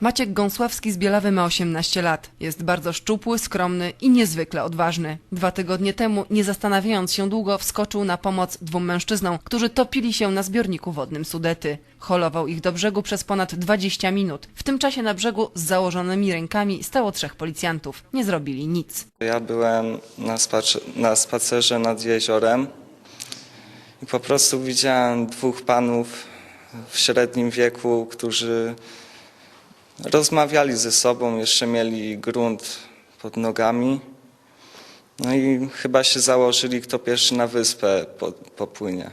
Maciek Gąsławski z Bielawy ma 18 lat. Jest bardzo szczupły, skromny i niezwykle odważny. Dwa tygodnie temu, nie zastanawiając się długo, wskoczył na pomoc dwóm mężczyznom, którzy topili się na zbiorniku wodnym Sudety. Holował ich do brzegu przez ponad 20 minut. W tym czasie na brzegu z założonymi rękami stało trzech policjantów. Nie zrobili nic. Ja byłem na, na spacerze nad jeziorem i po prostu widziałem dwóch panów w średnim wieku, którzy rozmawiali ze sobą, jeszcze mieli grunt pod nogami. No i chyba się założyli, kto pierwszy na wyspę po, popłynie.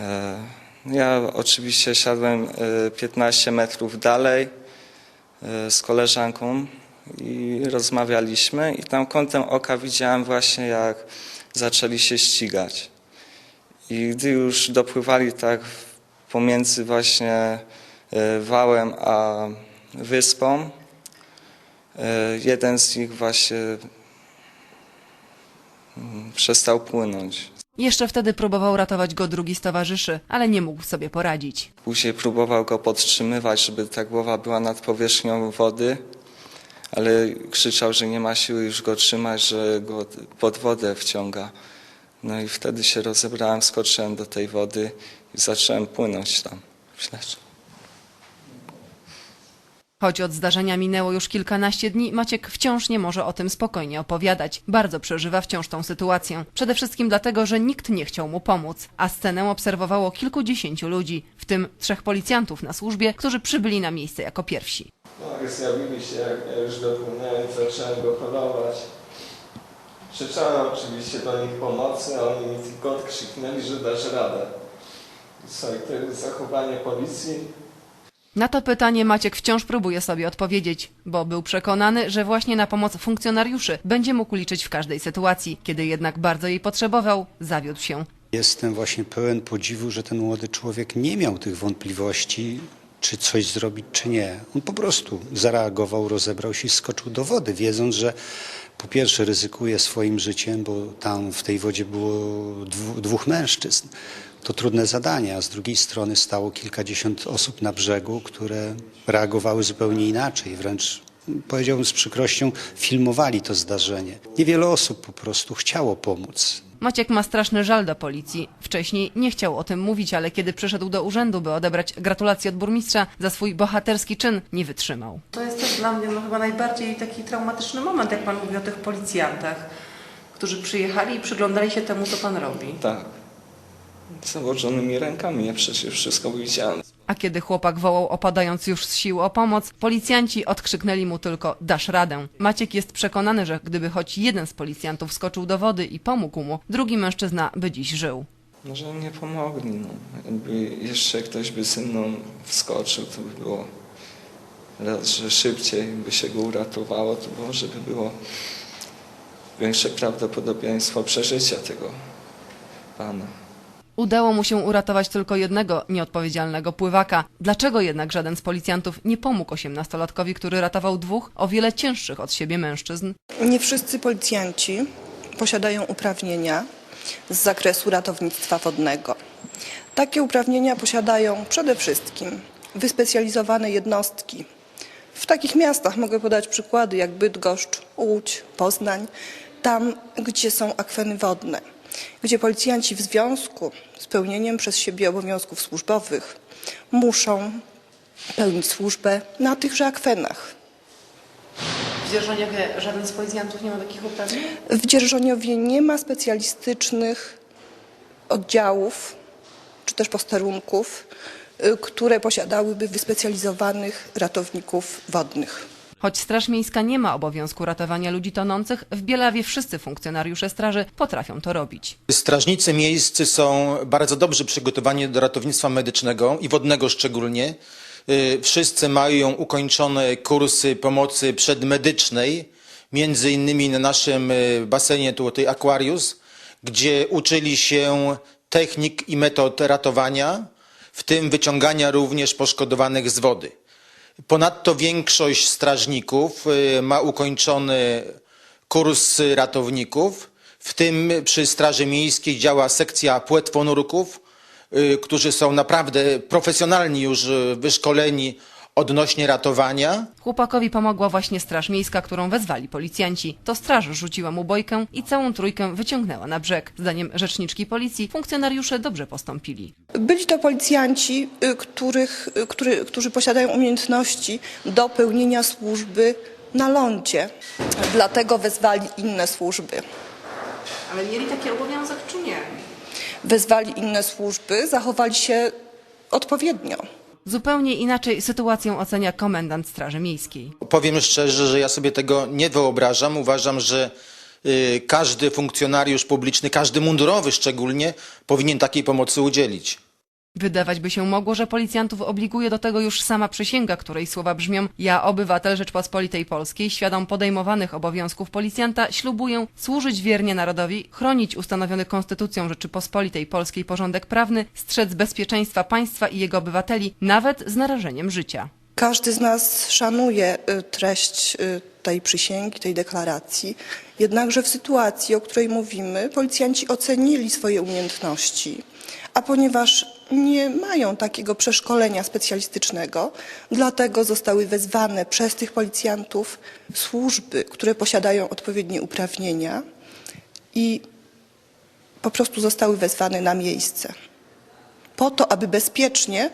E, Ja oczywiście siadłem e, 15 metrów dalej e, z koleżanką i rozmawialiśmy i tam kątem oka widziałem właśnie jak zaczęli się ścigać. I gdy już dopływali tak pomiędzy właśnie e, wałem a wyspą, e, jeden z nich właśnie mm, przestał płynąć. Jeszcze wtedy próbował ratować go drugi z towarzyszy, ale nie mógł sobie poradzić. Później próbował go podtrzymywać, żeby ta głowa była nad powierzchnią wody, ale krzyczał, że nie ma siły już go trzymać, że go pod wodę wciąga. No i wtedy się rozebrałem, skoczyłem do tej wody i zacząłem płynąć tam. Śledczo. Choć od zdarzenia minęło już kilkanaście dni, Maciek wciąż nie może o tym spokojnie opowiadać. Bardzo przeżywa wciąż tą sytuację. Przede wszystkim dlatego, że nikt nie chciał mu pomóc, a scenę obserwowało kilkudziesięciu ludzi, w tym trzech policjantów na służbie, którzy przybyli na miejsce jako pierwsi. No i zjawili się, jak ja już dopłynąłem, zacząłem go holować. Krzyczałem oczywiście do nich pomocy, a oni mi tylko odkrzyknęli, że dasz radę. I to jest zachowanie policji? Na to pytanie Maciek wciąż próbuje sobie odpowiedzieć, bo był przekonany, że właśnie na pomoc funkcjonariuszy będzie mógł liczyć w każdej sytuacji. Kiedy jednak bardzo jej potrzebował, zawiódł się. Jestem właśnie pełen podziwu, że ten młody człowiek nie miał tych wątpliwości, czy coś zrobić, czy nie. On po prostu zareagował, rozebrał się i skoczył do wody, wiedząc, że po pierwsze ryzykuje swoim życiem, bo tam w tej wodzie było dwóch mężczyzn. To trudne zadanie, a z drugiej strony stało kilkadziesiąt osób na brzegu, które reagowały zupełnie inaczej, wręcz powiedziałbym z przykrością, filmowali to zdarzenie. Niewiele osób po prostu chciało pomóc. Maciek ma straszny żal do policji. Wcześniej nie chciał o tym mówić, ale kiedy przyszedł do urzędu, by odebrać gratulacje od burmistrza za swój bohaterski czyn, nie wytrzymał. To jest też dla mnie no, chyba najbardziej taki traumatyczny moment, jak Pan mówi o tych policjantach, którzy przyjechali i przyglądali się temu, co Pan robi. Tak. Z założonymi rękami, ja przecież wszystko widziałem. A kiedy chłopak wołał, opadając już z sił o pomoc, policjanci odkrzyknęli mu tylko dasz radę. Maciek jest przekonany, że gdyby choć jeden z policjantów skoczył do wody i pomógł mu, drugi mężczyzna by dziś żył. Może nie pomogli. No. Jakby jeszcze ktoś by ze mną wskoczył, to by było raz, że szybciej by się go uratowało, to może by było większe prawdopodobieństwo przeżycia tego pana. Udało mu się uratować tylko jednego nieodpowiedzialnego pływaka. Dlaczego jednak żaden z policjantów nie pomógł osiemnastolatkowi, który ratował dwóch o wiele cięższych od siebie mężczyzn? Nie wszyscy policjanci posiadają uprawnienia z zakresu ratownictwa wodnego. Takie uprawnienia posiadają przede wszystkim wyspecjalizowane jednostki. W takich miastach mogę podać przykłady jak Bydgoszcz, Łódź, Poznań, tam gdzie są akweny wodne, gdzie policjanci w związku z pełnieniem przez siebie obowiązków służbowych muszą pełnić służbę na tychże akwenach. W Dzierżoniowie żaden z policjantów nie ma takich uprawnień? W Dzierżoniowie nie ma specjalistycznych oddziałów czy też posterunków, y, które posiadałyby wyspecjalizowanych ratowników wodnych. Choć Straż Miejska nie ma obowiązku ratowania ludzi tonących, w Bielawie wszyscy funkcjonariusze straży potrafią to robić. Strażnicy miejscy są bardzo dobrze przygotowani do ratownictwa medycznego i wodnego szczególnie. Y, Wszyscy mają ukończone kursy pomocy przedmedycznej, między innymi na naszym y, basenie tutaj Aquarius, gdzie uczyli się technik i metod ratowania, w tym wyciągania również poszkodowanych z wody. Ponadto większość strażników y, ma ukończony kurs ratowników, w tym przy Straży Miejskiej działa sekcja płetwonurków, y, którzy są naprawdę profesjonalni już wyszkoleni odnośnie ratowania. Chłopakowi pomogła właśnie straż miejska, którą wezwali policjanci. To straż rzuciła mu bojkę i całą trójkę wyciągnęła na brzeg. Zdaniem rzeczniczki policji funkcjonariusze dobrze postąpili. Byli to policjanci, y, których, y, który, którzy posiadają umiejętności do pełnienia służby na lądzie. Dlatego wezwali inne służby. Ale mieli taki obowiązek czy nie? Wezwali inne służby, zachowali się odpowiednio. Zupełnie inaczej sytuację ocenia komendant Straży Miejskiej. Powiem szczerze, że ja sobie tego nie wyobrażam. Uważam, że y, każdy funkcjonariusz publiczny, każdy mundurowy szczególnie, powinien takiej pomocy udzielić. Wydawać by się mogło, że policjantów obliguje do tego już sama przysięga, której słowa brzmią Ja, obywatel Rzeczpospolitej Polskiej, świadom podejmowanych obowiązków policjanta, ślubuję służyć wiernie narodowi, chronić ustanowiony Konstytucją Rzeczypospolitej Polskiej porządek prawny, strzec bezpieczeństwa państwa i jego obywateli, nawet z narażeniem życia. Każdy z nas szanuje y, treść y, tej przysięgi, tej deklaracji. Jednakże w sytuacji, o której mówimy, policjanci ocenili swoje umiejętności, a ponieważ nie mają takiego przeszkolenia specjalistycznego, dlatego zostały wezwane przez tych policjantów służby, które posiadają odpowiednie uprawnienia i po prostu zostały wezwane na miejsce. Po to, aby bezpiecznie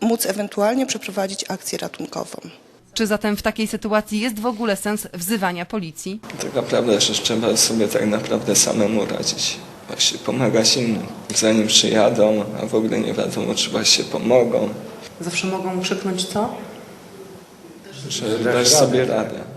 móc ewentualnie przeprowadzić akcję ratunkową. Czy zatem w takiej sytuacji jest w ogóle sens wzywania policji? Tak naprawdę, że trzeba sobie tak naprawdę samemu radzić. Właśnie pomagać innym. Zanim przyjadą, a w ogóle nie wiadomo, czy właśnie pomogą, Zawsze mogą krzyknąć co? że dasz sobie radę.